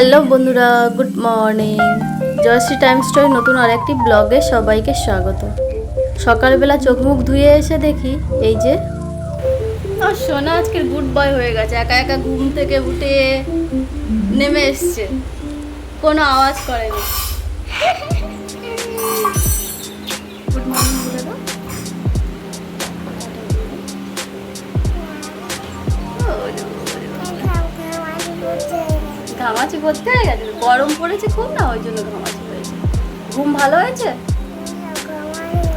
Hello বন্ধুরা good morning. Jayshree time story নতুন আরেকটি ব্লগে সবাইকে স্বাগত। সকালবেলা চোখ মুখ ধুয়ে এসে দেখি এই যে আর সোনা আজকের গুড বয় হয়ে গেছে একা একা ঘুম থেকে উঠে নেমে এসছে। কোনো আওয়াজ করেনি। গুড মর্নিং ঘামাচি ভর্তি হয়ে গেছে, গরম পড়েছে খুব না, ওই জন্য ঘামাচি হয়েছে। ঘুম ভালো হয়েছে?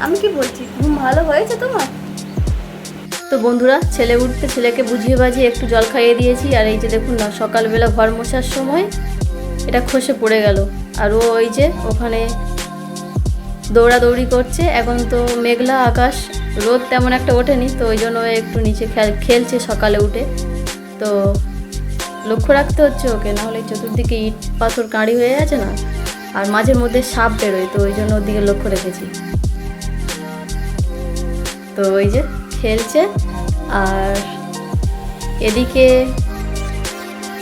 আমি কি বলছি, ঘুম ভালো হয়েছে তোমার? তো বন্ধুরা, ছেলে উঠতে ছেলেকে বুঝিয়ে বাজিয়ে একটু জল খাইয়ে দিয়েছি, আর এই যে দেখুন না, সকালবেলা ঘর মোছার সময় এটা খসে পড়ে গেল। আর ও ওই যে ওখানে দৌড়াদৌড়ি করছে, এখন তো মেঘলা আকাশ, রোদ তেমন একটা ওঠেনি, তো ওই জন্য একটু নিচে খেল- খেলছে সকালে উঠে। তো লক্ষ্য রাখতে হচ্ছে ওকে, নাহলে চতুর্দিকে ইট পাথর কাঁড়ি হয়ে আছে না, আর মাঝের মধ্যে সাপ বেরোয়, তো ওই জন্য ওর দিকে লক্ষ্য রেখেছি। তো ওই যে খেলছে, আর এদিকে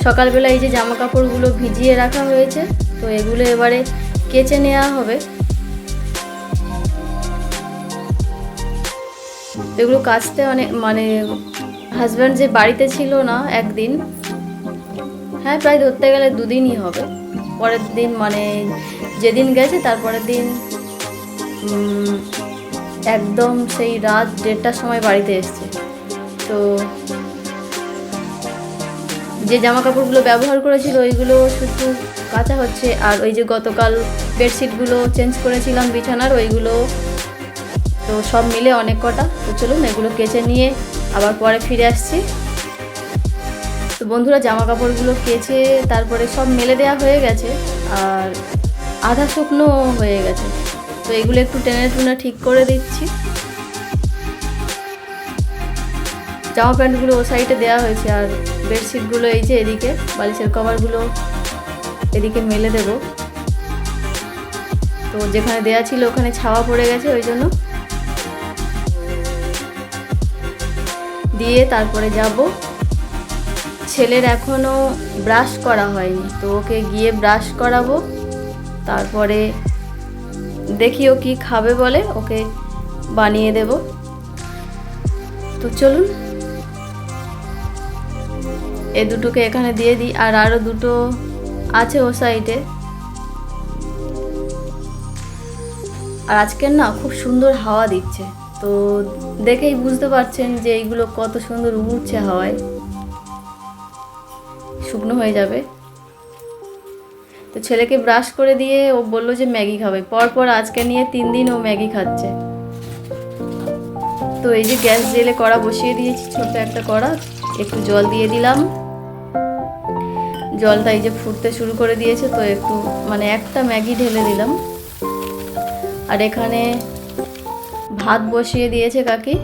সকালবেলা এই যে জামা কাপড়গুলো ভিজিয়ে রাখা হয়েছে, তো এগুলো এবারে কেচে নেওয়া হবে। এগুলো কাচতে অনেক মানে হাজব্যান্ড যে বাড়িতে ছিল না একদিন হ্যাঁ প্রায় ধরতে গেলে দুদিনই হবে। পরের দিন মানে যেদিন গেছে তারপরের দিন একদম সেই রাত দেড়টার সময় বাড়িতে এসছে। তো যে জামা কাপড়গুলো ব্যবহার করেছিল, ওইগুলো শুধু কাঁচা হচ্ছে। আর ওই যে গতকাল বেডশিটগুলো চেঞ্জ করেছিলাম বিছানার, ওইগুলো তো সব মিলে অনেক কটা। তো চলুন, এগুলো কেচে নিয়ে আবার পরে ফিরে আসছি। তো বন্ধুরা জামা কাপড়গুলো কেচে তারপরে সব মেলে দেওয়া হয়ে গেছে আর আধা শুকনো হয়ে গেছে। তো এগুলো একটু টেনে টুনে ঠিক করে দিচ্ছি জামা প্যান্টগুলো ও সাইডে দেওয়া হয়েছে আর বেডশিটগুলো এই যে এদিকে, বালিশের কভারগুলো এদিকে মেলে দেব। তো যেখানে দেয়া ছিল ওখানে ছাওয়া পড়ে গেছে ওই জন্য। দিয়ে তারপরে যাব। ছেলের এখনও ব্রাশ করা হয়নি। তো ওকে গিয়ে ব্রাশ করাবো, তারপরে দেখি ও কী খাবে বলে, ওকে বানিয়ে দেব। তো চলুন, এ দুটোকে এখানে দিয়ে দিই, আর আরও দুটো আছে ও সাইডে। আর আজকের না খুব সুন্দর হাওয়া দিচ্ছে, তো দেখেই বুঝতে পারছেন যে এইগুলো কত সুন্দর উড়ছে হাওয়ায়। শুকনো হয়ে যাবে। তো ছেলেকে ব্রাশ করে দিয়ে ও বলল যে ম্যাগি খাবে। পরপর আজকে নিয়ে তিন দিন ও ম্যাগি খাচ্ছে। তো এই যে গ্যাস জেলে কড়া বসিয়ে দিয়েছি, ছোট্ট একটা কড়া। একটু জল দিয়ে দিলাম। জলটা এই যে ফুটতে শুরু করে দিয়েছে, তো একটু মানে একটা ম্যাগি ঢেলে দিলাম। আর এখানে ভাত বসিয়ে দিয়েছে কাকি।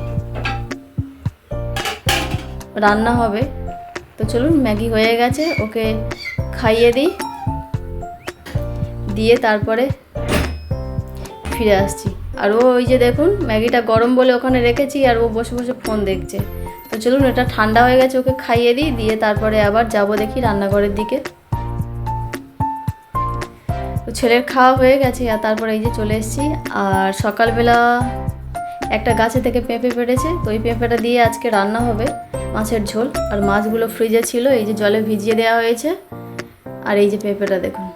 রান্না হবে। তো চলুন, ম্যাগি হয়ে গেছে, ওকে খাইয়ে দিই। দিয়ে তারপরে ফিরে আসছি। আর ও ওই যে দেখুন, ম্যাগিটা গরম বলে ওখানে রেখেছি, আর ও বসে বসে ফোন দেখছে। তো চলুন, এটা ঠান্ডা হয়ে গেছে, ওকে খাইয়ে দিই, দিয়ে তারপরে আবার যাব দেখি রান্নাঘরের দিকে। তো ছেলের খাওয়া হয়ে গেছে, আর তারপরে এই যে চলে এসেছি। আর সকালবেলা একটা গাছে থেকে পেঁপে পেড়েছে তো ওই পেঁপেটা দিয়ে আজকে রান্না হবে। মাছের ঝোল। আর মাছগুলো ফ্রিজে ছিল এই যে জলে ভিজিয়ে দেওয়া হয়েছে। আর এই যে পেঁপেটা দেখুন।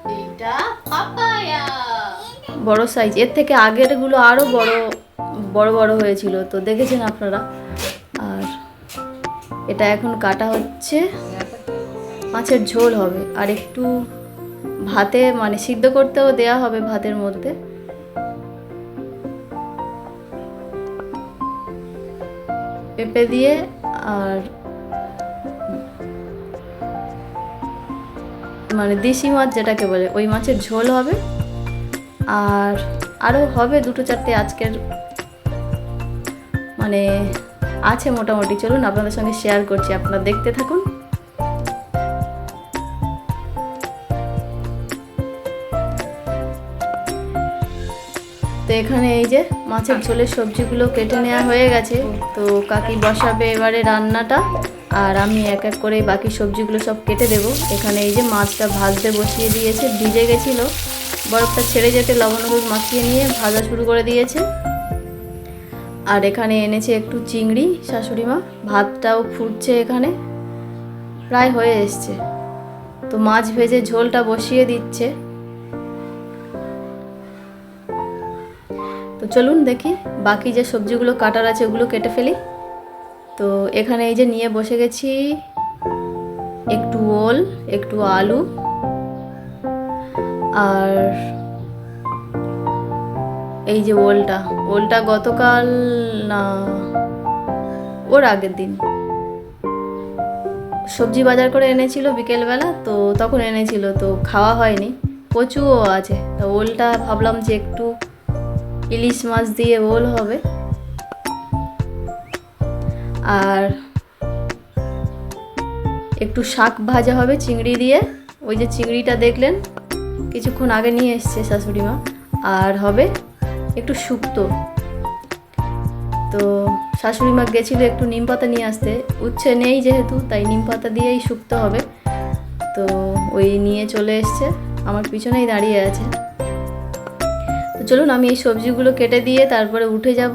বড় সাইজ এর থেকে আগেরগুলো আরও বড় বড় বড় হয়েছিল। তো দেখেছেন আপনারা? আর এটা এখন কাটা হচ্ছে। মাছের ঝোল হবে। আর একটু ভাতে মানে সিদ্ধ করতেও দেয়া হবে ভাতের মধ্যে। পেঁপে দিয়ে আর মানে দেশি মাছ যেটাকে বলে, ওই মাছের ঝোল হবে। আর আরও হবে দুটো চারটে আজকের মানে আছে মোটামুটি। চলুন আপনাদের সঙ্গে শেয়ার করছি, আপনারা দেখতে থাকুন। তো এখানে এই যে মাছের ঝোলের সবজিগুলো কেটে নেওয়া হয়ে গেছে। তো কাকি বসাবে এবারে রান্নাটা আর আমি এক এক করে বাকি সবজিগুলো সব কেটে দেব। এখানে এই যে মাছটা ভাজতে বসিয়ে দিয়েছে ভিজে গেছিল। বরফটা ছেড়ে যেতে লবণ হলুদ মাখিয়ে নিয়ে ভাজা শুরু করে দিয়েছে। আর এখানে এনেছে একটু চিংড়ি শাশুড়ি মা। ভাতটাও ফুটছে এখানে প্রায় হয়ে এসছে। তো মাছ ভেজে ঝোলটা বসিয়ে দিচ্ছে। চলুন দেখি, বাকি যে সবজিগুলো কাটার আছে ওগুলো কেটে ফেলি। তো এখানে এই যে নিয়ে বসে গেছি, একটু ওল, একটু আলু, আর এই যে ওলটা। ওলটা গতকাল না, ওর আগের দিন। সবজি বাজার করে এনেছিল বিকেলবেলা, তো তখন এনেছিল, তো খাওয়া হয়নি। কচুও আছে। তো ওলটা ভাবলাম যে একটু ইলিশ মাছ দিয়ে ওল হবে। আর একটু শাক ভাজা হবে চিংড়ি দিয়ে। ওই যে চিংড়িটা দেখলেন, কিছুক্ষণ আগে নিয়ে এসছে শাশুড়ি মা। আর হবে একটু শুক্তো। তো শাশুড়ি মা গেছিল একটু নিম পাতা নিয়ে আসতে। উচ্ছে নেই যেহেতু, তাই নিম পাতা দিয়েই শুক্তো হবে। তো ওই নিয়ে চলে এসছে। আমার পিছনেই দাঁড়িয়ে আছে। চলুন, আমি এই সবজিগুলো কেটে দিয়ে তারপরে উঠে যাব।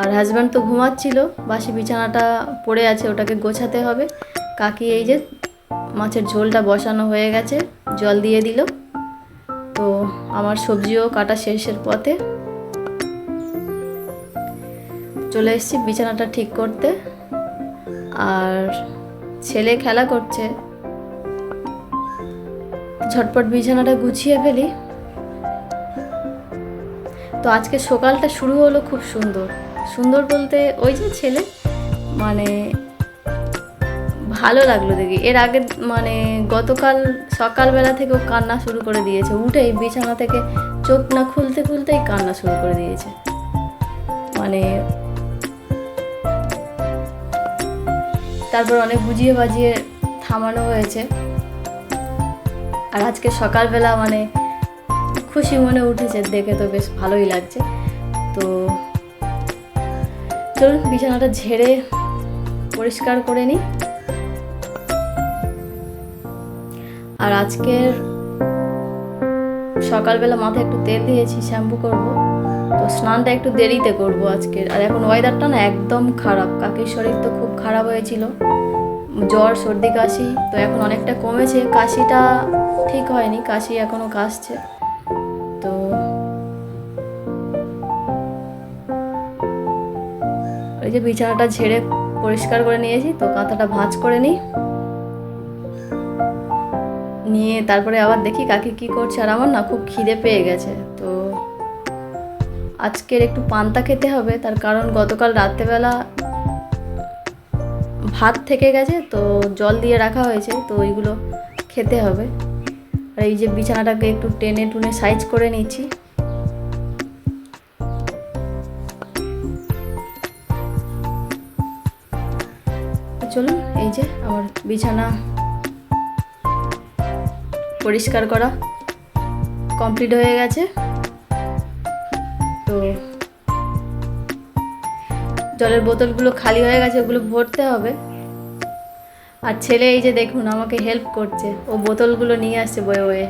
আর হাজব্যান্ড তো ঘুমাচ্ছিল, বাসি বিছানাটা পড়ে আছে, ওটাকে গোছাতে হবে। কাকি এই যে মাছের ঝোলটা বসানো হয়ে গেছে, জল দিয়ে দিল। তো আমার সবজিও কাটা শেষের পথে। চলে এসেছি বিছানাটা ঠিক করতে। আর ছেলে খেলা করছে। ঝটপট বিছানাটা গুছিয়ে ফেলি। তো আজকে সকালটা শুরু হলো খুব সুন্দর। সুন্দর বলতে ওই যে ছেলে মানে ভালো লাগল দেখি। এর আগে মানে গতকাল সকালবেলা থেকে ও কান্না শুরু করে দিয়েছে। উঠেই বিছানা থেকে চোখ না খুলতে খুলতেই কান্না শুরু করে দিয়েছে। মানে তারপর অনেক বুঝিয়ে বাজিয়ে থামানো হয়েছে। আর আজকে সকালবেলা মানে খুশি মনে উঠেছে, দেখে তো বেশ ভালোই লাগছে। তো চলুন, বিছানাটা ঝেড়ে পরিষ্কার করে নিই। আর আজকের সকালবেলা মাথায় একটু তেল দিয়েছি, শ্যাম্পু করব। তো স্নানটা একটু দেরিতে করব আজকের। আর এখন ওয়েদারটা না একদম খারাপ। কাকির শরীর তো খুব খারাপ হয়েছিল। জ্বর, সর্দি, কাশি। তো এখন অনেকটা কমেছে। কাশিটা ঠিক হয়নি, কাশি এখনও কাশছে। ওই যে বিছানাটা ঝেড়ে পরিষ্কার করে নিয়েছি, তো কাঁথাটা ভাঁজ করে নিই। নিয়ে তারপরে আবার দেখি কাকি কি করছে, আর আমার না খুব খিদে পেয়ে গেছে। তো আজকের একটু পান্তা খেতে হবে, তার কারণ গতকাল রাত্রেবেলা ভাত থেকে গেছে, তো জল দিয়ে রাখা হয়েছে, তো ওইগুলো খেতে হবে। আর এই যে বিছানাটাকে একটু টেনে টুনে সাইজ করে নিচ্ছি। চলুন, এই যে আমার বিছানা পরিষ্কার করা কমপ্লিট হয়ে গেছে। তো জলের বোতলগুলো খালি হয়ে গেছে, ওগুলো ভরতে হবে। আর ছেলে এই যে দেখুন, আমাকে হেল্প করছে। ও বোতলগুলো নিয়ে আসছে বয়ে বয়ে।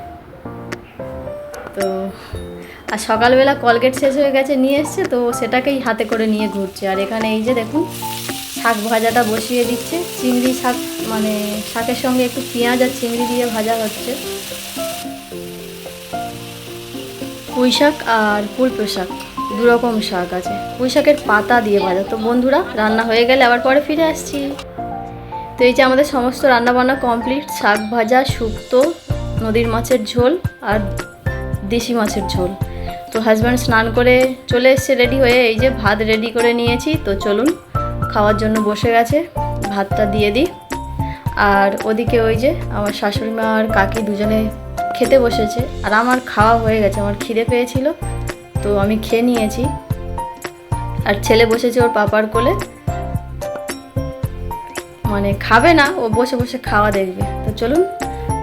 তো আর সকালবেলা কলগেট শেষ হয়ে গেছে, নিয়ে এসছে, তো সেটাকেই হাতে করে নিয়ে ঘুরছে। আর এখানে এই যে দেখুন শাক ভাজাটা বসিয়ে দিচ্ছে। চিংড়ি শাক মানে শাকের সঙ্গে একটু পেঁয়াজ আর চিংড়ি দিয়ে ভাজা হচ্ছে। পুঁই শাক আর কুলপো শাক, দু রকম শাক আছে। পুঁই শাকের পাতা দিয়ে ভাজা। তো বন্ধুরা, রান্না হয়ে গেলে আবার পরে ফিরে আসছি। তো এই যে আমাদের সমস্ত রান্নাবান্না কমপ্লিট, শাক ভাজা, শুক্তো, নদীর মাছের ঝোল আর দেশি মাছের ঝোল। তো হাজব্যান্ড স্নান করে চলে এসছে রেডি হয়ে এই যে ভাত রেডি করে নিয়েছি। তো চলুন খাওয়ার জন্য বসে গেছে, ভাতটা দিয়ে দিই। আর ওদিকে ওই যে আমার শাশুড়ি মা আর কাকি দুজনে খেতে বসেছে, আর আমার খাওয়া হয়ে গেছে, আমার খিদে পেয়েছিল, তো আমি খেয়ে নিয়েছি। আর ছেলে বসেছে ওর পাপার কোলে। মানে খাবে না, ও বসে বসে খাওয়া দেখবে। তো চলুন,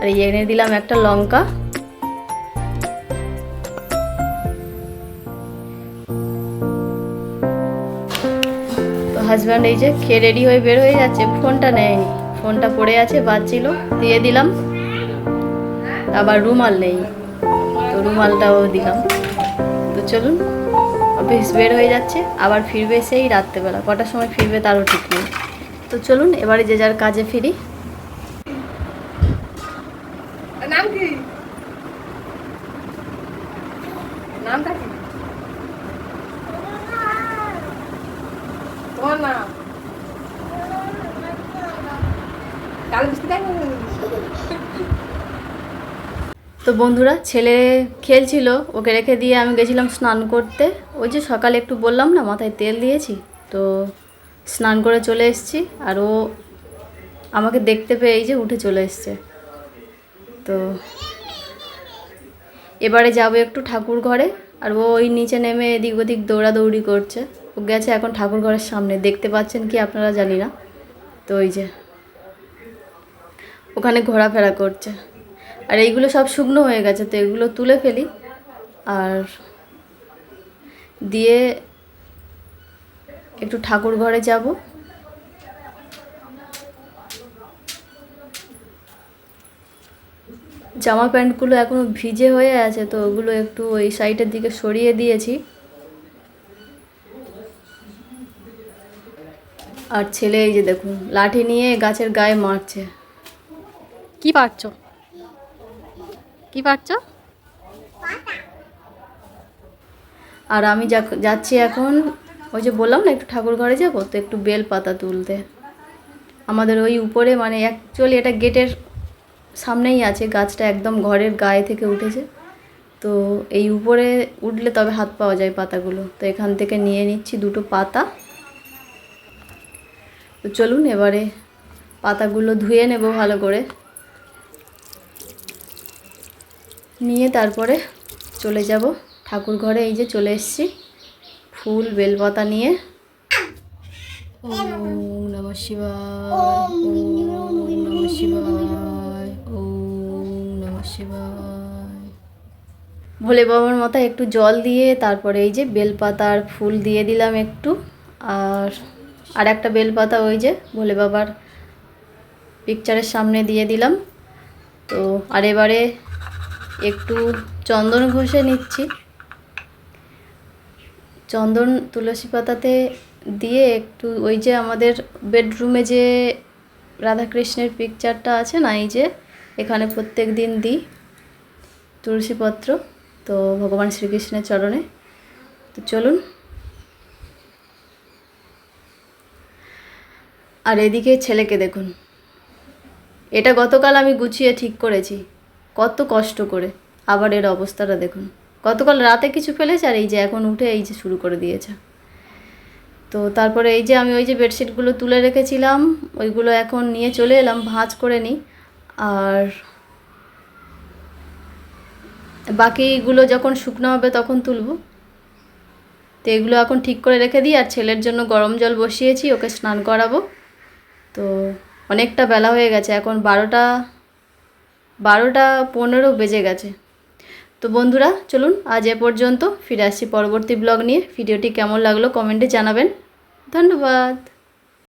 আর এনে দিলাম একটা লঙ্কা। হাজব্যান্ড এই যে খেয়ে রেডি হয়ে বের হয়ে যাচ্ছে। ফোনটা নেয়নি। ফোনটা পড়ে আছে, বাজছিল। দিয়ে দিলাম। আবার রুমাল নেই। তো রুমালটাও দিলাম। তো চলুন, অফিস বের হয়ে যাচ্ছে। আবার ফিরবে সেই রাত্রেবেলা। কটার সময় ফিরবে তারও ঠিক নেই। তো চলুন, এবারে যে যার কাজে ফিরি। নাম কি? নামটা কি তোমার নাম কাল মিষ্টি দেয় তো বন্ধুরা, ছেলে খেলছিল, ওকে রেখে দিয়ে আমি গেছিলাম স্নান করতে। ওই যে সকালে একটু বললাম না, মাথায় তেল দিয়েছি, তো স্নান করে চলে এসেছি, আর ও আমাকে দেখতে পেয়ে এই যে উঠে চলে এসছে। তো এবারে যাব একটু ঠাকুর ঘরে, আর ও ওই নিচে নেমে এদিক ওদিক দৌড়াদৌড়ি করছে। ও গেছে এখন ঠাকুর ঘরের সামনে, দেখতে পাচ্ছেন কি আপনারা জানি না। তো ওই যে ওখানে ঘোরাফেরা করছে। আর এইগুলো সব শুকনো হয়ে গেছে, তো এগুলো তুলে ফেলি। আর দিয়ে একটু ঠাকুর ঘরে যাব। জামা প্যান্টগুলো এখনও ভিজে হয়ে আছে, তো ওগুলো একটু ওই সাইডের দিকে সরিয়ে দিয়েছি। আর ছেলে এই যে দেখুন, লাঠি নিয়ে গাছের গায়ে মারছে। কি পারছ? কি পারছ? আর আমি যাচ্ছি এখন, ওই যে বললাম না, একটু ঠাকুর ঘরে যাব, তো একটু বেল পাতা তুলতে। আমাদের ওই উপরে মানে অ্যাকচুয়ালি এটা গেটের সামনেই আছে, গাছটা একদম ঘরের গায়ে থেকে উঠেছে। তো এই উপরে উঠলে তবে হাত পাওয়া যায় পাতাগুলো। তো এখান থেকে নিয়ে নিচ্ছি দুটো পাতা। তো চলুন এবারে পাতাগুলো ধুয়ে নেব ভালো করে। নিয়ে তারপরে চলে যাব। ঠাকুর ঘরে এই যে চলে এসেছি। ফুল, বেলপাতা নিয়ে। ওম নমঃ নমঃ শিবায়। ভোলে বাবার মাথায় একটু জল দিয়ে তারপরে এই যে বেলপাতা আর ফুল দিয়ে দিলাম একটু। আর আর একটা বেলপাতা ওই যে ভোলে বাবার পিকচারের সামনে দিয়ে দিলাম। তো, আর এবারে একটু চন্দন ঘষে নিচ্ছি। চন্দন তুলসী পাতাতে দিয়ে একটু ওই যে আমাদের বেডরুমে যে রাধাকৃষ্ণের পিকচারটা আছে না, এই যে, এখানে প্রত্যেক দিন দিই তুলসীপত্র তো ভগবান শ্রীকৃষ্ণের চরণে। তো চলুন। আর এদিকে ছেলেকে দেখুন। এটা গতকাল আমি গুছিয়ে ঠিক করেছি। কত কষ্ট করে। আবার এর অবস্থাটা দেখুন। গতকাল রাতে কিছু ফেলেছে আর এই যে এখন উঠে এই যে শুরু করে দিয়েছে। তো তারপরে এই যে আমি ওই যে বেডশিটগুলো তুলে রেখেছিলাম, ওইগুলো এখন নিয়ে চলে এলাম, ভাঁজ করে নিই। আর বাকিগুলো যখন শুকনো হবে তখন তুলব। তো এগুলো এখন ঠিক করে রেখে দিই আর ছেলের জন্য গরম জল বসিয়েছি, ওকে স্নান করাবো। তো অনেকটা বেলা হয়ে গেছে, এখন বারোটা বারোটা পনেরো বেজে গেছে। তো বন্ধুরা, চলুন আজ এ পর্যন্ত ফিরে আসছি পরবর্তী ব্লগ নিয়ে। ভিডিওটি কেমন লাগল কমেন্টে জানাবেন। ধন্যবাদ।